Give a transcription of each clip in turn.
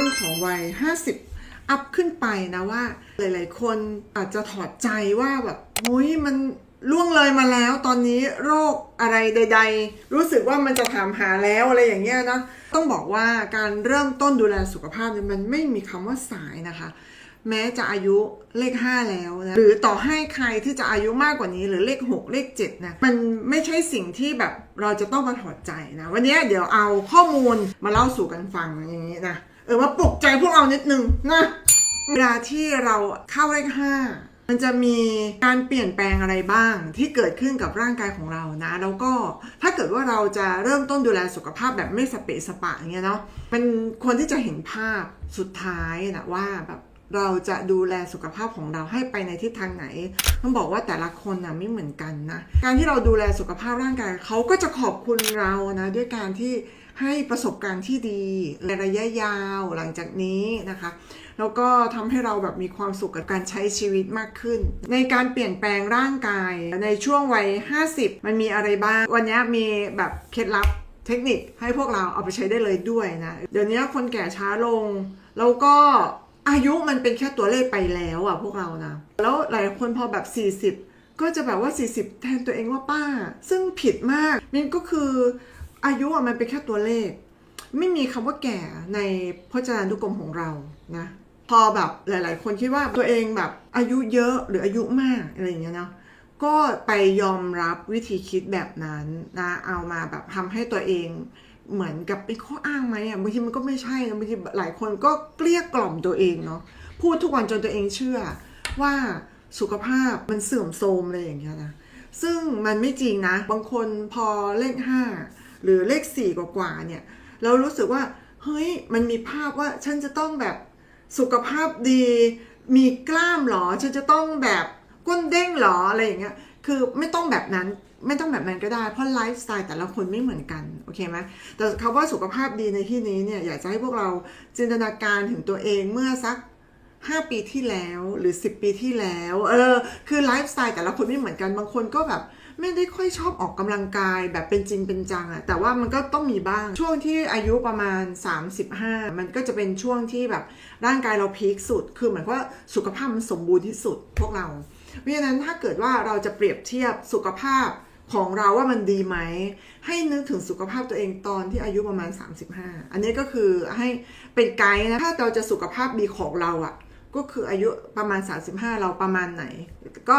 รื่องของวัย 50 อัพขึ้นไปนะว่า หลาย ๆ คนอาจจะถอดใจว่าแบบมุ้ยมันล่วงเลยมาแล้วตอนนี้โรคอะไรใด ๆ รู้สึกว่ามันจะถามหาแล้วอะไรอย่างเงี้ยนะต้องบอกว่าการเริ่มต้นดูแลสุขภาพเนี่ยมันไม่มีคำว่าสายนะคะ แม้จะอายุเลข 5 แล้วนะหรือต่อให้ใครที่จะอายุมากกว่านี้หรือเลข 6 เลข7นะมันไม่ใช่สิ่งที่แบบเราจะต้องมาถอดใจนะ วันนี้เดี๋ยวเอาข้อมูลมาเล่าสู่กันฟังอย่างนี้นะ เออมาปลุกใจพวกเรานิดนึงนะเวลาที่เราเข้าเลข5มันจะมีการเปลี่ยนแปลงอะไรบ้างที่เกิดขึ้นกับร่างกายของเรานะ แล้วก็ถ้าเกิดว่าเราจะเริ่มต้นดูแลสุขภาพแบบไม่สเปะสปะอย่างเงี้ยเนาะมันควรที่จะเห็นภาพสุดท้ายนะว่าแบบเราจะดูแลสุขภาพของเราให้ไปในทิศทางไหน ต้องบอกว่าแต่ละคนนะไม่เหมือนกันนะ การที่เราดูแลสุขภาพร่างกายเขาก็จะขอบคุณเรานะ ด้วยการที่ ให้ประสบการณ์ที่ดีในระยะยาวหลังจากนี้นะคะ แล้วก็ทำให้เราแบบมีความสุขกับการใช้ชีวิตมากขึ้น ในการเปลี่ยนแปลงร่างกายในช่วงวัย 50 มันมีอะไรบ้าง วันนี้มีแบบเคล็ดลับเทคนิคให้พวกเราเอาไปใช้ได้เลยด้วยนะ เดี๋ยวนี้คนแก่ช้าลง แล้วก็อายุมันเป็นแค่ตัวเลขไปแล้วอะพวกเรานะ แล้วหลายคนพอแบบ 40 ก็จะแบบว่า 40 แทนตัวเองว่าป้า ซึ่งผิดมากมันก็คือ อายุมันเป็นแค่ตัวเลข ไม่มีคำว่าแก่ในพจนานุกรมของเรานะพอแบบหลาย ๆ คนคิดว่าตัวเองแบบอายุเยอะหรืออายุมากอะไรอย่างเงี้ยเนาะก็ไปยอมรับวิธีคิดแบบนั้นนะเอามาแบบทำให้ตัวเองเหมือนกับเป็นข้ออ้างไหมอะบางทีมันก็ไม่ใช่นะบางทีหลายคนก็เกลี้ยกล่อมตัวเองเนาะพูดทุกวันจนตัวเองเชื่อว่าสุขภาพมันเสื่อมโทรมอะไรอย่างเงี้ยนะซึ่งมันไม่จริงนะ บางคนพอเลขห้า หรือเลขสี่กว่าๆเนี่ยเรารู้สึกว่าเฮ้ยมันมีภาพว่าฉันจะต้องแบบสุขภาพดี มีกล้ามหรอ ฉันจะต้องแบบก้นเด้งหรออะไรอย่างเงี้ยคือไม่ต้องแบบนั้นไม่ต้องแบบนั้นก็ได้เพราะไลฟ์สไตล์แต่ละคนไม่เหมือนกันโอเคไหมแต่คำว่าสุขภาพดีในที่นี้เนี่ยอยากจะให้พวกเราจินตนาการถึงตัวเองเมื่อสัก5ปีที่แล้วหรือ10ปีที่แล้ว เออ คือไลฟ์สไตล์แต่ละคนไม่เหมือนกัน บางคนก็แบบ ไม่ได้ค่อยชอบออกกำลังกายแบบเป็นจริงเป็นจังอะแต่ว่ามันก็ต้องมีบ้าง ช่วงที่อายุประมาณ 35 มันก็จะเป็นช่วงที่แบบร่างกายเราพีคสุด คือเหมือนว่าสุขภาพมันสมบูรณ์ที่สุดพวกเรา เพราะฉะนั้นถ้าเกิดว่าเราจะเปรียบเทียบสุขภาพของเราว่ามันดีไหม ให้นึกถึงสุขภาพตัวเองตอนที่อายุประมาณ 35 อันนี้ก็คือให้เป็นไกด์นะ ถ้าเราจะสุขภาพดีของเราอะ ก็คืออายุประมาณ 35 เราประมาณไหน ก็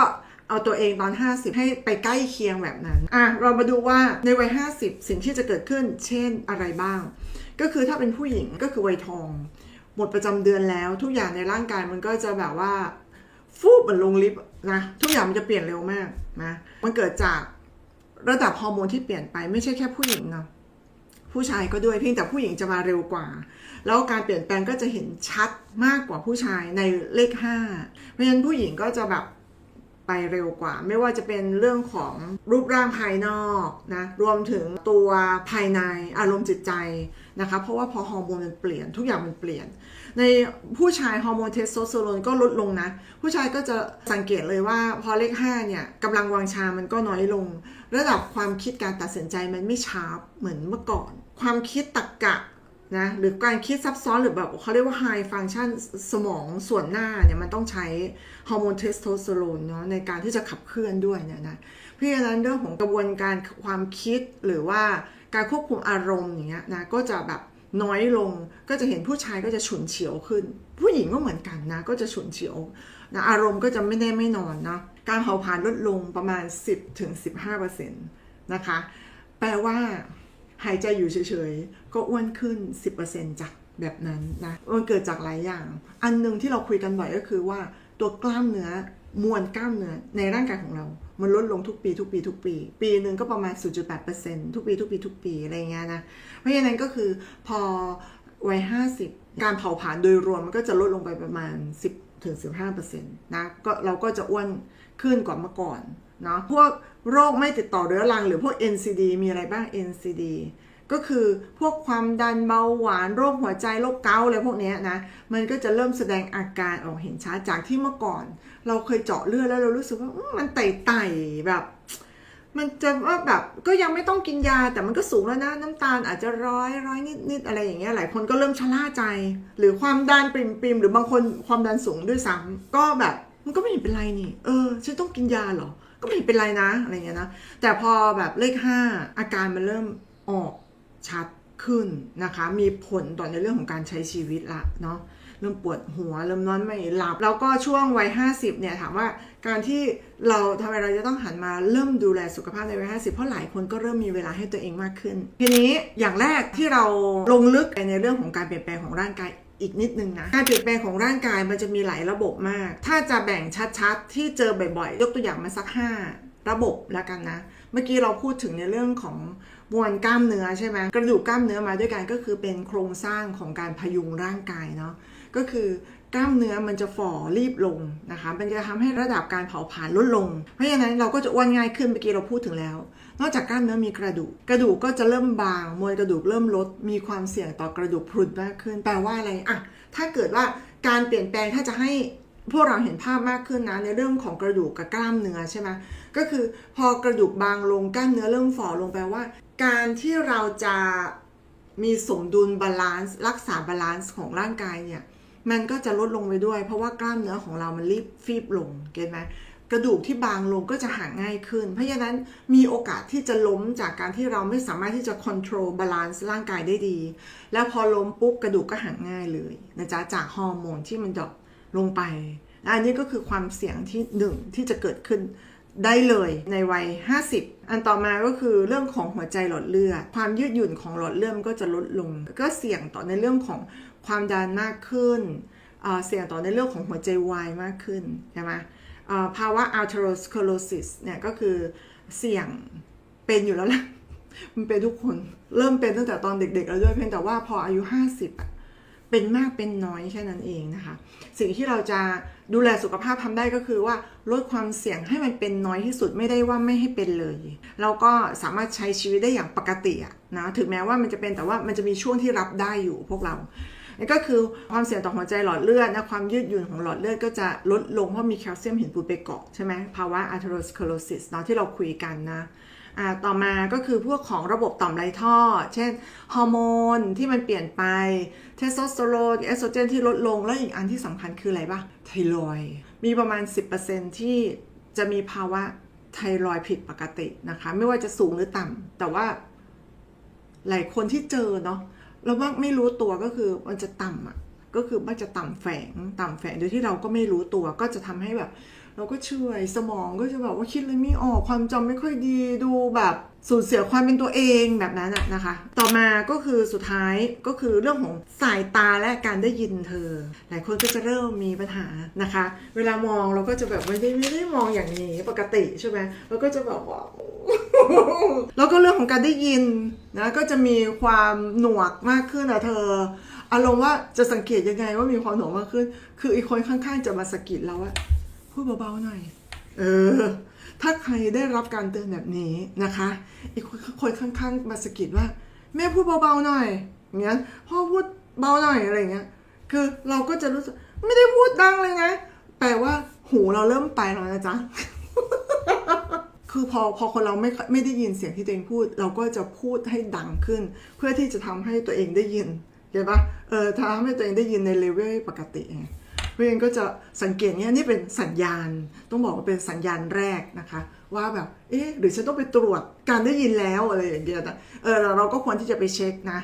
เอาตัวเองตอน 50 ให้ไปใกล้เคียงแบบนั้นอะเรามาดูว่าในวัย 50 สิ่งที่จะเกิดขึ้น เช่นอะไรบ้าง ก็คือถ้าเป็นผู้หญิงก็คือวัยทอง หมดประจำเดือนแล้ว ทุกอย่างในร่างกายมันก็จะแบบว่า ฟูบเหมือนลงลิฟต์นะทุกอย่างมันจะเปลี่ยนเร็วมากนะมันเกิดจากระดับฮอร์โมนที่เปลี่ยนไปไม่ใช่แค่ผู้หญิงนะผู้ชายก็ด้วยเพียงแต่ผู้หญิงจะมาเร็วกว่า แล้วการเปลี่ยนแปลงก็จะเห็นชัดมากกว่าผู้ชายในเลขห้าเพราะฉะนั้นผู้หญิงก็จะแบบ ไปเร็วกว่า ไม่ว่าจะเป็นเรื่องของรูปร่างภายนอกนะรวมถึงตัวภายในอารมณ์จิตใจนะคะเพราะว่าพอฮอร์โมนมันเปลี่ยนทุกอย่างมันเปลี่ยน ในผู้ชายฮอร์โมนเทสโทสเตอโรนก็ลดลงนะ ผู้ชายก็จะสังเกตเลยว่าพอเลข 5 เนี่ยกำลังวังชามันก็น้อยลง ระดับความคิดการตัดสินใจมันไม่ชาร์ปเหมือนเมื่อก่อน ความคิดตรรกกะ นะหรือการคิดซับซ้อนหรือแบบเขาเรียกว่า high function สมองส่วนหน้าเนี่ยมันต้องใช้ฮอร์โมนเทสโทสเตอโรนเนาะในการที่จะขับเคลื่อนด้วยเนี่ยนะเพราะฉะนั้นเรื่องของกระบวนการความคิดหรือว่าการควบคุมอารมณ์อย่างเงี้ยนะก็จะแบบน้อยลงก็จะเห็นผู้ชายก็จะฉุนเฉียวขึ้น ผู้หญิงก็เหมือนกันนะก็จะฉุนเฉียวนะอารมณ์ก็จะไม่ได้ไม่นอนนะการเผาผลาญลดลงประมาณ 10-15%นะคะแปลว่า หายใจอยู่เฉยๆ ก็อ้วนขึ้น 10%จากแบบนั้นนะมันเกิดจากหลายอย่าง อันหนึงที่เราคุยกันบ่อยก็คือว่าตัวกล้ามเนื้อมวลกล้ามเนื้อในร่างกายของเรา มันลดลงทุกปี ทุกปี ทุกปี ปีหนึ่งก็ประมาณ 0.8%ทุกปี ทุกปี ทุกปี อะไรเงี้ยนะ เพราะฉะนั้นก็คือพอวัย 50 การเผาผลาญโดยรวมมันก็จะลดลงไปประมาณ 10ถึง15%นะ ก็เราก็จะอ้วนขึ้นกว่าเมื่อก่อน เนาะพวกโรคไม่ติดต่อเรื้อรัง หรือพวก NCD มีอะไรบ้าง NCD ก็คือพวกความดันเบาหวานโรคหัวใจโรคเกาต์อะไรพวกเนี้ยนะ มันก็จะเริ่มแสดงอาการออกเห็นชัดจากที่เมื่อก่อน เราเคยเจาะเลือดแล้วเรารู้สึกว่ามันไต่ๆแบบ มันจะว่าแบบก็ยังไม่ต้องกินยาแต่มันก็สูงแล้วนะ น้ำตาลอาจจะร้อยร้อยนิดนิดอะไรอย่างเงี้ยหลายคนก็เริ่มชะล่าใจ หรือความดันปริมปริมหรือบางคนความดันสูงด้วยซ้ำก็แบบมันก็ไม่เห็นเป็นไรนี่ เออฉันต้องกินยาเหรอ ก็ไม่เป็นไรนะอะไรเงี้ยนะ แต่พอแบบเลขห้าอาการมันเริ่มออกชัดขึ้นนะคะ มีผลต่อในเรื่องของการใช้ชีวิตละเนาะเริ่มปวดหัว เริ่มนอนไม่หลับ แล้วก็ช่วงวัย 50 เนี่ยถามว่าการที่เราทำไมเราจะต้องหันมาเริ่มดูแลสุขภาพในวัย 50 เพราะหลายคนก็เริ่มมีเวลาให้ตัวเองมากขึ้น ทีนี้อย่างแรกที่เราลงลึกไปในเรื่องของการเปลี่ยนแปลงของร่างกาย อีกนิดนึงนะการเปลี่ยนแปลงของร่างกายมันจะมีหลายระบบมาก ถ้าจะแบ่งชัดๆ ที่เจอบ่อยๆ ยกตัวอย่างมาสัก 5 ระบบแล้วกันนะ เมื่อกี้เราพูดถึงในเรื่องของมวลกล้ามเนื้อใช่ไหมกระดูกกล้ามเนื้อมาด้วยกันก็คือเป็นโครงสร้างของการพยุงร่างกายเนาะก็คือกล้ามเนื้อมันจะฝ่อรีบลงนะคะ มันจะทำให้ระดับการเผาผลาญลดลง เพราะฉะนั้นเราก็จะอ้วนง่ายขึ้นเมื่อกี้เราพูดถึงแล้ว นอกจากกล้ามเนื้อมีกระดูก กระดูกก็จะเริ่มบาง มวลกระดูกเริ่มลด มีความเสี่ยงต่อกระดูกพรุนมากขึ้น แปลว่าอะไรอะถ้าเกิดว่าการเปลี่ยนแปลงถ้าจะให้พวกเราเห็นภาพมากขึ้นนะในเรื่องของกระดูกกับกล้ามเนื้อใช่ไหมก็คือพอกระดูกบางลงกล้ามเนื้อเริ่มฝ่อลงแปลว่า การที่เราจะมีสมดุลบาลานซ์รักษาบาลานซ์ของร่างกายเนี่ยมันก็จะลดลงไปด้วย เพราะว่ากล้ามเนื้อของเรามันรีบฟีบลงเก็ตไหม กระดูกที่บางลงก็จะห่างง่ายขึ้น เพราะฉะนั้นมีโอกาสที่จะล้มจากการที่เราไม่สามารถที่จะควบคุมบาลานซ์ร่างกายได้ดี แล้วพอล้มปุ๊บกระดูกก็ห่างง่ายเลยนะจ๊ะจากฮอร์โมนที่มันดรอปลงไปอันนี้ก็คือความเสี่ยงที่หนึ่งที่จะเกิดขึ้นได้เลยในวัย 50 อันต่อมาก็คือเรื่องของหัวใจหลอดเลือด ความยืดหยุ่นของหลอดเลือดก็จะลดลง ก็เสี่ยงต่อในเรื่องของความดันมากขึ้น เสี่ยงต่อในเรื่องของหัวใจวายมากขึ้นใช่ไหมา ภาวะ atherosclerosis เนี่ยก็คือเสี่ยงเป็นอยู่แล้วแหละมันเป็นทุกคนเริ่มเป็นตั้งแต่ตอนเด็ก ๆ แล้วด้วยเพียงแต่ว่าพออายุ 50อะเป็นมากเป็นน้อยแค่นั้นเองนะคะ สิ่งที่เราจะดูแลสุขภาพทำได้ก็คือว่าลดความเสี่ยงให้มันเป็นน้อยที่สุดไม่ได้ว่าไม่ให้เป็นเลย เราก็สามารถใช้ชีวิตได้อย่างปกติะนะถึงแม้ว่ามันจะเป็นแต่ว่ามันจะมีช่วงที่รับได้อยู่พวกเรา นั่นก็คือความเสี่ยงต่อหัวใจหลอดเลือดนะความยืดหยุ่นของหลอดเลือดก็จะลดลงเพราะมีแคลเซียมหินปูนไปเกาะใช่ไหมภาวะ atherosclerosis เนาะที่เราคุยกันนะต่อมาก็คือพวกของระบบต่อมไรท่อ เช่นฮอร์โมนที่มันเปลี่ยนไป เทสโทสเตอโรนเอสโตรเจนที่ลดลง แล้วอีกอันที่สำคัญคืออะไรปะไทรอยมีประมาณ 10%ที่จะมีภาวะไทรอยผิดปกตินะคะ ไม่ว่าจะสูงหรือต่ำแต่ว่าหลายคนที่เจอเนาะ เราว่าไม่รู้ตัวก็คือมันจะต่ำอะก็คือมันจะต่ำแฝงต่ำแฝงโดยที่เราก็ไม่รู้ตัวก็จะทำให้แบบ เราก็เฉอยสมองก็จะแบบว่าคิดเลยไม่ออกความจำไม่ค่อยดีดูแบบสูญเสียความเป็นตัวเองแบบนั้นอะนะคะ ต่อมาก็คือสุดท้ายก็คือเรื่องของสายตาและการได้ยินเธอ หลายคนก็จะเริ่มมีปัญหานะคะ เวลามองเราก็จะแบบไม่ได้ไม่ได้มองอย่างนี้ปกติใช่ไหมเราก็จะแบบว่าแล้วก็เรื่องของการได้ยินนะก็จะมีความหนวกมากขึ้นอะเธออารมณ์ว่าจะสังเกตยังไงว่ามีความหนวกมากขึ้น คืออีกคนข้างๆจะมาสะกิดเราอะพู ดเบาๆหน่อย เออ ถ้าใครได้รับการเตือนแบบนี้นะคะ อีกคนคนข้างๆมาสกิดว่า แม่พูดเบาๆหน่อยอย่างเงี้ยพ่อพูดเบาหน่อยอะไรเงี้ย คือเราก็จะรู้สึกไม่ได้พูดดังเลยนะ แปลว่าหูเราเริ่มไปแล้วนะจ๊ะ คือพอพอคนเราไม่ไม่ได้ยินเสียงที่ตัวเองพูด เราก็จะพูดให้ดังขึ้น เพื่อที่จะทำให้ตัวเองได้ยินเห็นปะเออทำให้ตัวเองได้ยินในเลเวลปกติไง เพราะฉะนั้นก็จะสังเกตเนี้ยนี่เป็นสัญญาณ ต้องบอกว่าเป็นสัญญาณแรกนะคะ ว่าแบบเอ๊ะหรือฉันต้องไปตรวจการได้ยินแล้วอะไรอย่างเงี้ยนะเออเราก็ควรที่จะไปเช็คนะ